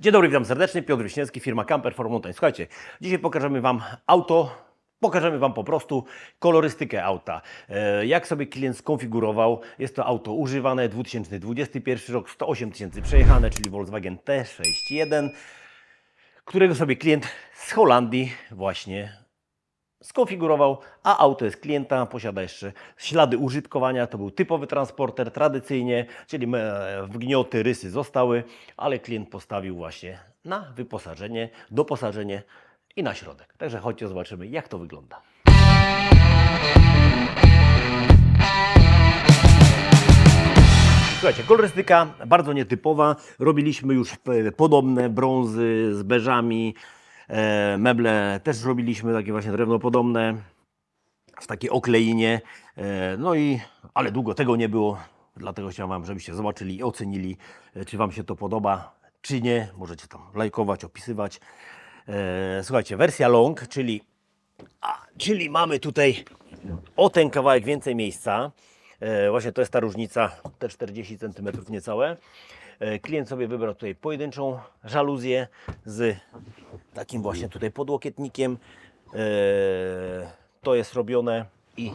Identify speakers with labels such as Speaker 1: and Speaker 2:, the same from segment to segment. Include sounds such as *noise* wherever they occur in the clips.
Speaker 1: Dzień dobry, witam serdecznie. Piotr Wiśniewski, firma Camper for Mountain. Słuchajcie, dzisiaj pokażemy Wam auto, pokażemy Wam po prostu kolorystykę auta. E, Jak sobie klient skonfigurował. Jest to auto używane, 2021 rok, 108 tysięcy przejechane, czyli Volkswagen T61, którego sobie klient z Holandii właśnie skonfigurował, a auto jest klienta, posiada jeszcze ślady użytkowania. To był typowy transporter tradycyjnie, czyli wgnioty, rysy zostały, ale klient postawił właśnie na wyposażenie, doposażenie i na środek. Także chodźcie, zobaczymy, jak to wygląda. Słuchajcie, kolorystyka bardzo nietypowa. Robiliśmy już e, podobne brązy z beżami. E, meble też robiliśmy takie właśnie drewno podobne w takiej okleinie. E, no i, ale długo tego nie było, dlatego chciałem Wam, żebyście zobaczyli i ocenili, e, czy Wam się to podoba, czy nie. Możecie tam lajkować, opisywać. Słuchajcie, wersja long, czyli a, czyli mamy tutaj o ten kawałek więcej miejsca. Właśnie to jest ta różnica, te 40 cm niecałe. E, klient sobie wybrał tutaj pojedynczą żaluzję z takim właśnie tutaj podłokietnikiem. E, to jest robione i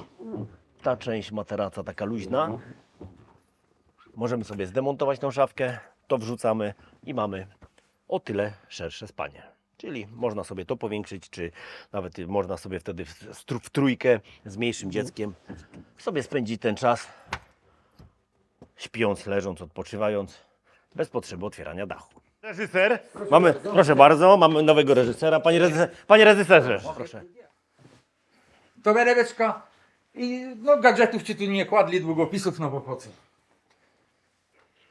Speaker 1: ta część materaca taka luźna. Możemy sobie zdemontować tą szafkę, to wrzucamy i mamy o tyle szersze spanie. Czyli można sobie to powiększyć, czy nawet można sobie wtedy w, trójkę z mniejszym dzieckiem sobie spędzić ten czas śpiąc, leżąc, odpoczywając, bez potrzeby otwierania dachu. Reżyser, mamy, proszę bardzo, mamy nowego reżysera. Panie, reżyser, panie reżyserze, proszę.
Speaker 2: torebeczka i no gadżetów ci tu nie kładli, długopisów, no bo po co.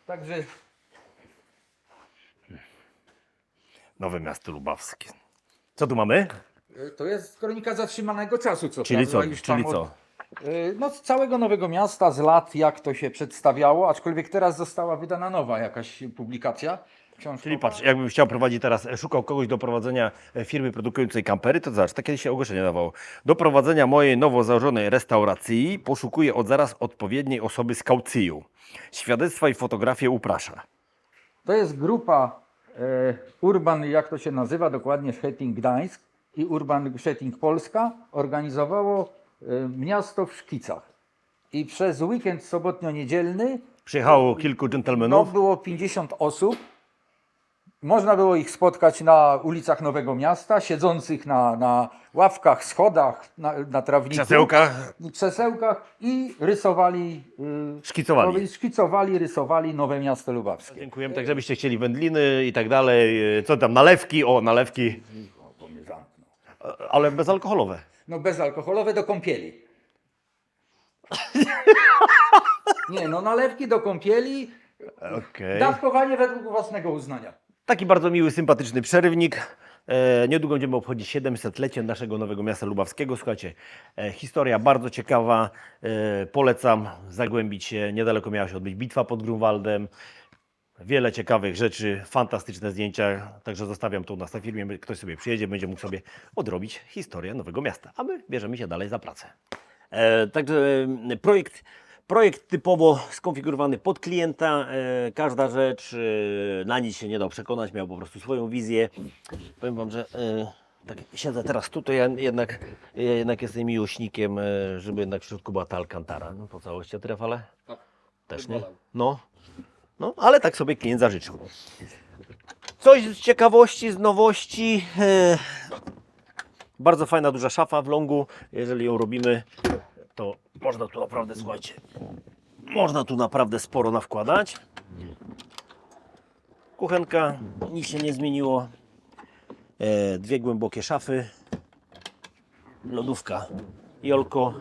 Speaker 2: Także
Speaker 1: Nowe miasto lubawskie. Co tu mamy?
Speaker 2: y, to jest kronika zatrzymanego czasu, co
Speaker 1: Czyli co?
Speaker 2: prawda, już tam
Speaker 1: Czyli
Speaker 2: od-
Speaker 1: co?
Speaker 2: Y, No z całego Nowego Miasta, z lat, jak to się przedstawiało, aczkolwiek teraz została wydana nowa jakaś publikacja. Książkowa.
Speaker 1: Czyli patrz, jakbym chciał prowadzić teraz, e, szukał kogoś do prowadzenia e, firmy produkującej kampery, to zobacz, takie się ogłoszenie dawało. Do prowadzenia mojej nowo założonej restauracji poszukuję od zaraz odpowiedniej osoby z kaucją. Świadectwa i fotografie uprasza.
Speaker 2: To jest grupa e, Urban, jak to się nazywa dokładnie, Szczecin Gdańsk i Urban Szczecin Polska organizowało miasto w Szkicach. I przez weekend sobotnio-niedzielny
Speaker 1: Przyjechało kilku
Speaker 2: no,
Speaker 1: dżentelmenów.
Speaker 2: było 50 osób. Można było ich spotkać na ulicach Nowego Miasta, siedzących na, na ławkach, schodach, na, na trawniku.
Speaker 1: Krzesełkach.
Speaker 2: krzesełkach i rysowali, y,
Speaker 1: Szkicowali.
Speaker 2: szkicowali, rysowali Nowe Miasto Lubawskie.
Speaker 1: Dziękujemy, tak żebyście chcieli wędliny i tak dalej. e, Co tam, nalewki? O, nalewki,
Speaker 2: O, mnie zamknął.
Speaker 1: ale bezalkoholowe.
Speaker 2: No bezalkoholowe do kąpieli. Nie, no nalewki do kąpieli,
Speaker 1: Okej.
Speaker 2: dawkowanie według własnego uznania.
Speaker 1: Taki bardzo miły, sympatyczny przerywnik. E, niedługo będziemy obchodzić 700-lecie naszego nowego miasta lubawskiego. Słuchajcie, e, historia bardzo ciekawa. E, polecam zagłębić się. Niedaleko miała się odbyć bitwa pod Grunwaldem. Wiele ciekawych rzeczy, fantastyczne zdjęcia. Także zostawiam to u nas na firmie. Ktoś sobie przyjedzie, będzie mógł sobie odrobić historię nowego miasta. A my bierzemy się dalej za pracę. E, także e, projekt, projekt typowo skonfigurowany pod klienta. E, każda rzecz, e, na nic się nie dał przekonać, miał po prostu swoją wizję. Powiem Wam, że e, tak siedzę teraz tutaj, ja jednak, ja jednak jestem miłośnikiem, e, żeby jednak w środku była ta alcantara. No po całości, a ty Rafale?
Speaker 2: Tak.
Speaker 1: Też nie? No. No, ale tak sobie klient zażyczył. Coś z ciekawości, z nowości. E, bardzo fajna, duża szafa w longu. Jeżeli ją robimy, to można tu naprawdę, słuchajcie, można tu naprawdę sporo nawkładać. Kuchenka, nic się nie zmieniło. E, dwie głębokie szafy. Lodówka. Jolko.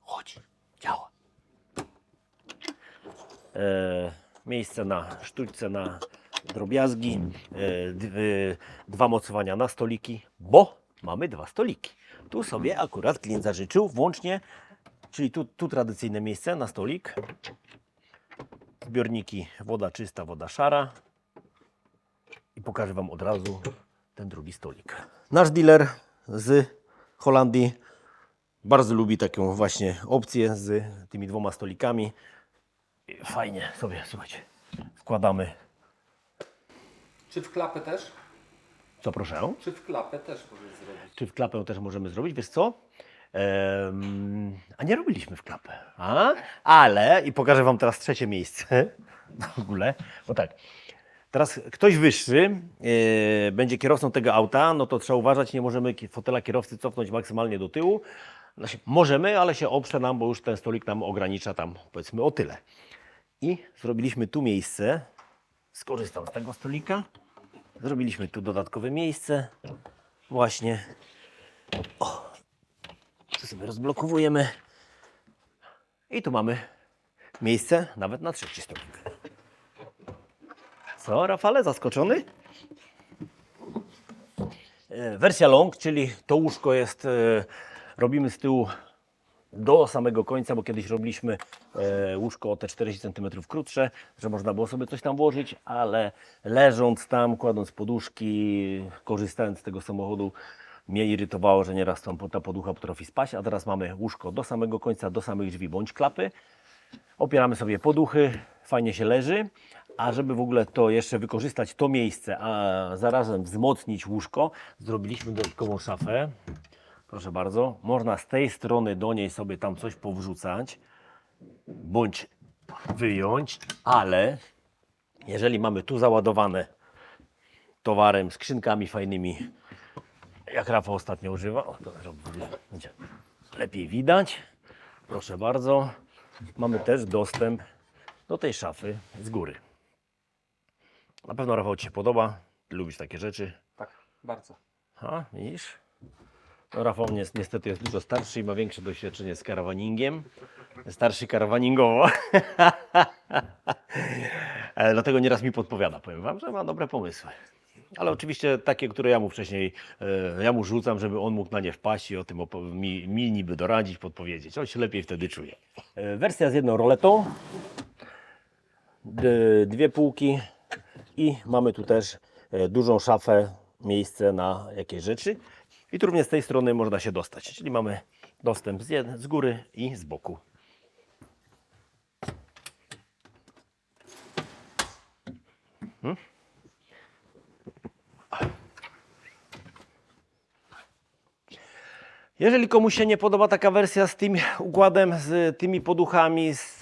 Speaker 1: Chodź, działa. E, miejsce na sztućce, na drobiazgi, e, dwie, dwa mocowania na stoliki, bo mamy dwa stoliki. Tu sobie akurat klient zażyczył, włącznie, czyli tu, tu tradycyjne miejsce na stolik, zbiorniki woda czysta, woda szara i pokażę Wam od razu ten drugi stolik. Nasz dealer z Holandii bardzo lubi taką właśnie opcję z tymi dwoma stolikami. Fajnie sobie, słuchajcie. wkładamy,
Speaker 3: Czy w klapę też?
Speaker 1: co proszę?
Speaker 3: Czy w klapę też możesz zrobić?
Speaker 1: Czy w klapę też możemy zrobić? Wiesz co? Em, a nie robiliśmy w klapę. A? Ale, i pokażę Wam teraz trzecie miejsce *laughs* w ogóle, bo tak. Teraz ktoś wyższy e, będzie kierowcą tego auta, no to trzeba uważać, nie możemy fotela kierowcy cofnąć maksymalnie do tyłu. Znaczy, możemy, ale się oprze nam, bo już ten stolik nam ogranicza tam powiedzmy o tyle. I zrobiliśmy tu miejsce. Skorzystam z tego stolika. Zrobiliśmy tu dodatkowe miejsce. Właśnie. O. Tu sobie rozblokowujemy. I tu mamy miejsce nawet na trzeci stolik. Co, Rafale, zaskoczony? E, Wersja long, czyli to łóżko jest, e, robimy z tyłu do samego końca, bo kiedyś robiliśmy łóżko o te 40 cm krótsze, że można było sobie coś tam włożyć, ale leżąc tam, kładąc poduszki, korzystając z tego samochodu, mnie irytowało, że nieraz tam ta poducha potrafi spaść, a teraz mamy łóżko do samego końca, do samych drzwi bądź klapy. Opieramy sobie poduchy, fajnie się leży, a żeby w ogóle to jeszcze wykorzystać to miejsce, a zarazem wzmocnić łóżko, zrobiliśmy dodatkową szafę. Proszę bardzo, można z tej strony do niej sobie tam coś powrzucać, bądź wyjąć, ale jeżeli mamy tu załadowane towarem, skrzynkami fajnymi, jak Rafał ostatnio używa, o, to będzie lepiej widać, proszę bardzo, mamy też dostęp do tej szafy z góry. Na pewno Rafał Ci się podoba, lubisz takie rzeczy.
Speaker 3: Tak, bardzo.
Speaker 1: A, widzisz? No, Rafał ni- niestety jest dużo starszy i ma większe doświadczenie z karawaningiem. Starszy karawaningowo. *laughs* Dlatego nieraz mi podpowiada, powiem Wam, że ma dobre pomysły. Ale oczywiście takie, które ja mu wcześniej, e, ja mu rzucam, żeby on mógł na nie wpaść i o tym mi, mi niby doradzić, podpowiedzieć. On się lepiej wtedy czuje. E, Wersja z jedną roletą, dwie półki i mamy tu też e, dużą szafę, miejsce na jakieś rzeczy. I tu również z tej strony można się dostać, czyli mamy dostęp z, jed- z góry i z boku. Mhm. Jeżeli komuś się nie podoba taka wersja z tym układem, z tymi poduchami, z,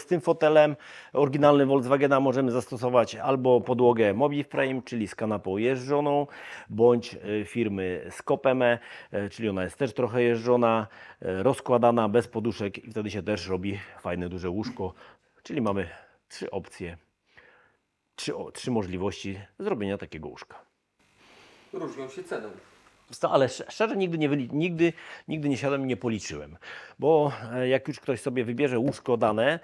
Speaker 1: z tym fotelem, oryginalny Volkswagena możemy zastosować albo podłogę Mobiframe, czyli z kanapą jeżdżoną, bądź e, firmy Skopeme, e, czyli ona jest też trochę jeżdżona, e, rozkładana, bez poduszek i wtedy się też robi fajne, duże łóżko, czyli mamy trzy opcje, trzy, trzy możliwości zrobienia takiego łóżka.
Speaker 3: Różnią się ceną.
Speaker 1: Ale sz- szczerze nigdy nie, nigdy, nigdy nie siadłem i nie policzyłem. Bo e, jak już ktoś sobie wybierze łóżko dane,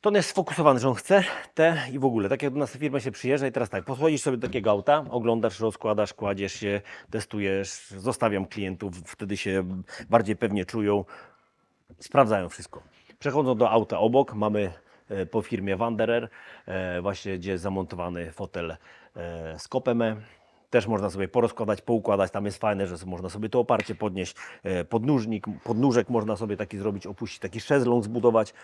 Speaker 1: to on jest sfokusowany, że on chce te i w ogóle. Tak jak do nas na firmę się przyjeżdża i teraz tak, podchodzisz sobie takiego auta, oglądasz, rozkładasz, kładziesz się, testujesz, zostawiam klientów, wtedy się bardziej pewnie czują, sprawdzają wszystko. Przechodzą do auta obok, mamy e, po firmie Wanderer, e, właśnie gdzie jest zamontowany fotel z Kopeme. Też można sobie porozkładać, poukładać, tam jest fajne, że można sobie to oparcie podnieść, e, podnóżnik, podnóżek można sobie taki zrobić, opuścić, taki szezlong zbudować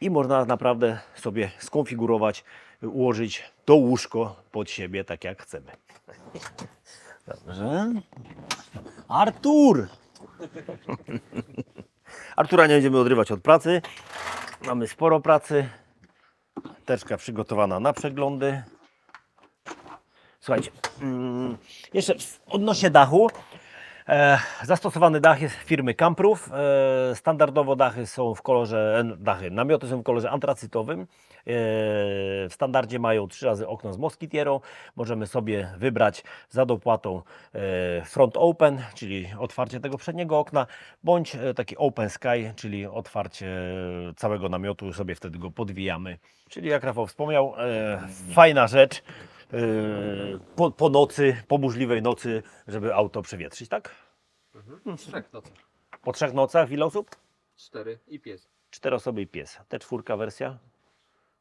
Speaker 1: i można naprawdę sobie skonfigurować, ułożyć to łóżko pod siebie tak jak chcemy. Dobrze. Artur! *laughs* Artura nie będziemy odrywać od pracy. Mamy sporo pracy. Teczka przygotowana na przeglądy. Słuchajcie, mm, jeszcze odnośnie dachu. E, zastosowany dach jest firmy Camproof. E, standardowo dachy są w kolorze, e, dachy, namioty są w kolorze antracytowym. W standardzie mają trzy razy okno z moskitierą. Możemy sobie wybrać za dopłatą front open, czyli otwarcie tego przedniego okna, bądź taki open sky, czyli otwarcie całego namiotu, sobie wtedy go podwijamy. Czyli jak Rafał wspomniał, fajna rzecz po, po nocy, po burzliwej nocy, żeby auto przewietrzyć, tak?
Speaker 3: Trzech to co?
Speaker 1: Po trzech nocach ile osób?
Speaker 3: Cztery i pies.
Speaker 1: Cztery osoby i pies. Te czwórka wersja?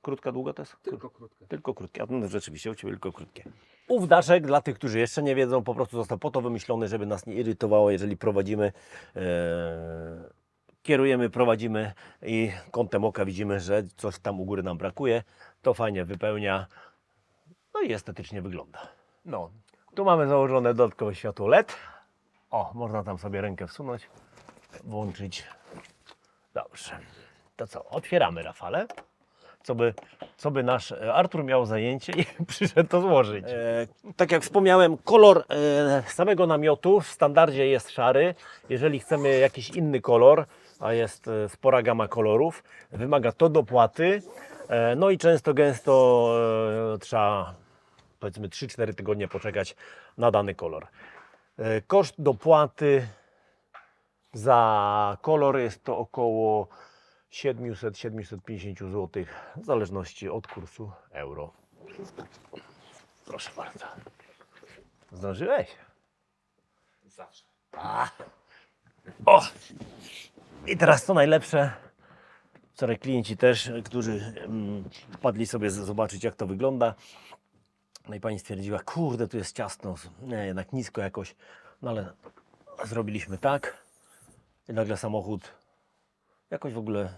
Speaker 1: Krótka, długa to jest?
Speaker 3: Tylko krótkie.
Speaker 1: Tylko krótkie. A no, rzeczywiście u Ciebie tylko krótkie. Ów daszek, dla tych, którzy jeszcze nie wiedzą, po prostu został po to wymyślony, żeby nas nie irytowało, jeżeli prowadzimy e, kierujemy, prowadzimy i kątem oka widzimy, że coś tam u góry nam brakuje. To fajnie wypełnia, no i estetycznie wygląda. No, tu mamy założone dodatkowe światło LED. O, można tam sobie rękę wsunąć, włączyć. Dobrze. To co, otwieramy Rafale. Co by, co by nasz e, Artur miał zajęcie i *laughs* przyszedł to złożyć. E, tak jak wspomniałem, kolor e, samego namiotu w standardzie jest szary. Jeżeli chcemy jakiś inny kolor, a jest e, spora gama kolorów, wymaga to dopłaty. E, no i często, gęsto e, trzeba powiedzmy 3-4 tygodnie poczekać na dany kolor. E, Koszt dopłaty za kolor jest to około 700-750 zł w zależności od kursu euro. Proszę bardzo. Zdążyłeś?
Speaker 3: Zawsze.
Speaker 1: O! I teraz co najlepsze. Wczoraj klienci też, którzy mm, wpadli sobie zobaczyć, jak to wygląda. No i pani stwierdziła, kurde, tu jest ciasno, nie, jednak nisko jakoś. No ale zrobiliśmy tak i nagle samochód jakoś w ogóle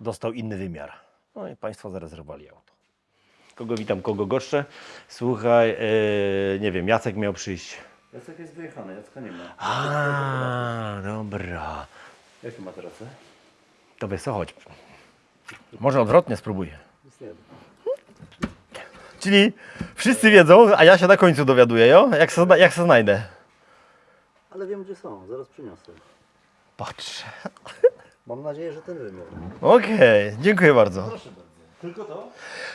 Speaker 1: dostał inny wymiar. No i państwo zarezerwowali auto. Kogo witam, kogo gorsze. Słuchaj, e, nie wiem, Jacek miał przyjść.
Speaker 4: Jacek jest wyjechany, Jacka nie ma.
Speaker 1: A, dobra.
Speaker 4: Jakie ma teraz? e?
Speaker 1: To wiesz co, chodź. Może odwrotnie spróbuj.
Speaker 4: Jest jeden.
Speaker 1: Czyli wszyscy wiedzą, a ja się na końcu dowiaduję, jo? Jak se, jak se znajdę.
Speaker 4: Ale wiem gdzie są, zaraz przyniosę.
Speaker 1: Patrz.
Speaker 4: Mam nadzieję, że ten wymiar.
Speaker 1: Okej, dziękuję bardzo.
Speaker 4: Tylko to?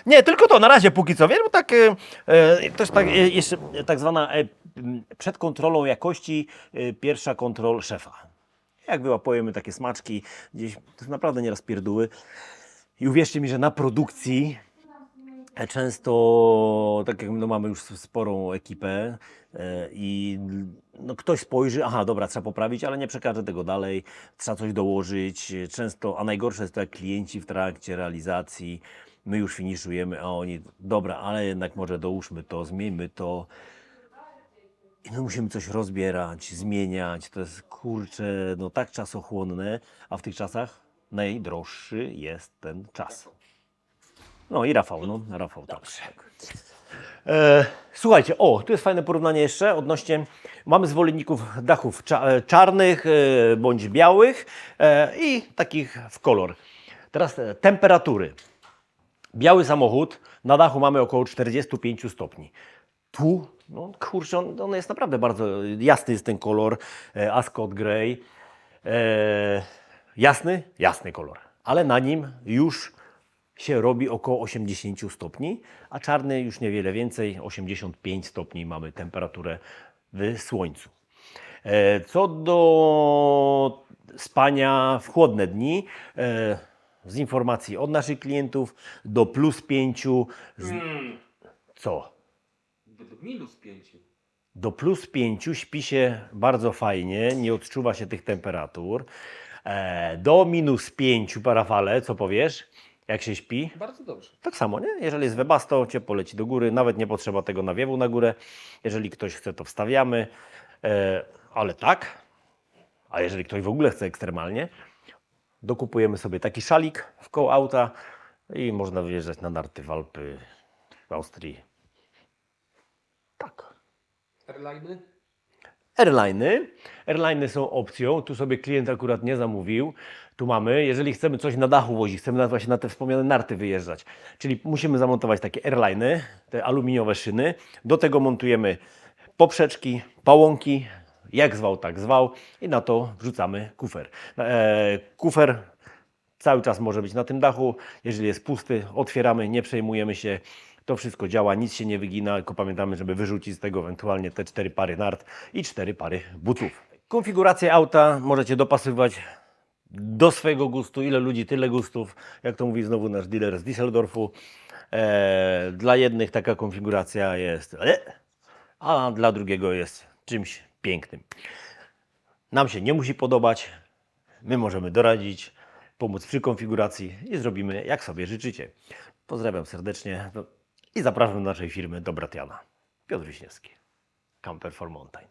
Speaker 1: Nie, tylko to na razie póki co, wiesz, bo tak e, e, też tak e, jeszcze e, tak zwana e, m, przed kontrolą jakości e, pierwsza kontrol szefa. Jak wyłapujemy takie smaczki, gdzieś to są naprawdę nieraz pierduły. I uwierzcie mi, że na produkcji często, tak jak no mamy już sporą ekipę e, i no ktoś spojrzy, aha, dobra, trzeba poprawić, ale nie przekaże tego dalej, trzeba coś dołożyć. Często, a najgorsze jest to, jak klienci w trakcie realizacji, my już finiszujemy, a oni, dobra, ale jednak może dołóżmy to, zmieńmy to. I my musimy coś rozbierać, zmieniać. To jest kurczę, no tak czasochłonne, a w tych czasach najdroższy jest ten czas. No i Rafał, no, Rafał, tak. E, słuchajcie, o, tu jest fajne porównanie jeszcze odnośnie, mamy zwolenników dachów cza, e, czarnych e, bądź białych e, i takich w kolor. Teraz e, temperatury. Biały samochód, na dachu mamy około 45 stopni. Tu, no kurczę, on, on jest naprawdę bardzo jasny jest ten kolor, e, Ascot Grey. E, jasny? Jasny kolor. Ale na nim już się robi około 80 stopni, a czarny już niewiele więcej, 85 stopni mamy temperaturę w słońcu. E, Co do spania w chłodne dni, e, z informacji od naszych klientów do plus 5, z... co?
Speaker 3: Do minus 5.
Speaker 1: Do plus 5 śpi się bardzo fajnie, nie odczuwa się tych temperatur. E, do minus 5 parafale, co powiesz? Jak się śpi?
Speaker 3: Bardzo dobrze.
Speaker 1: Tak samo, nie? Jeżeli jest webasto, ciepło leci do góry, nawet nie potrzeba tego nawiewu na górę. Jeżeli ktoś chce, to wstawiamy, e, ale tak. A jeżeli ktoś w ogóle chce ekstremalnie, dokupujemy sobie taki szalik w koło auta i można wyjeżdżać na narty w Alpy w Austrii. Tak.
Speaker 3: Airliny?
Speaker 1: Airliny. Airliny są opcją. Tu sobie klient akurat nie zamówił. Tu mamy, jeżeli chcemy coś na dachu wozić, chcemy właśnie na te wspomniane narty wyjeżdżać, czyli musimy zamontować takie airliny, te aluminiowe szyny. Do tego montujemy poprzeczki, pałąki, jak zwał, tak zwał i na to wrzucamy kufer. E, kufer cały czas może być na tym dachu. Jeżeli jest pusty, otwieramy, nie przejmujemy się. To wszystko działa, nic się nie wygina, tylko pamiętamy, żeby wyrzucić z tego ewentualnie te cztery pary nart i cztery pary butów. Konfigurację auta możecie dopasowywać do swojego gustu. Ile ludzi, tyle gustów. Jak to mówi znowu nasz dealer z Düsseldorfu. E, dla jednych taka konfiguracja jest, e, a dla drugiego jest czymś pięknym. Nam się nie musi podobać. My możemy doradzić, pomóc przy konfiguracji i zrobimy jak sobie życzycie. Pozdrawiam serdecznie i zapraszam do naszej firmy do Bratiana. Piotr Wiśniewski. Camper for Mountain.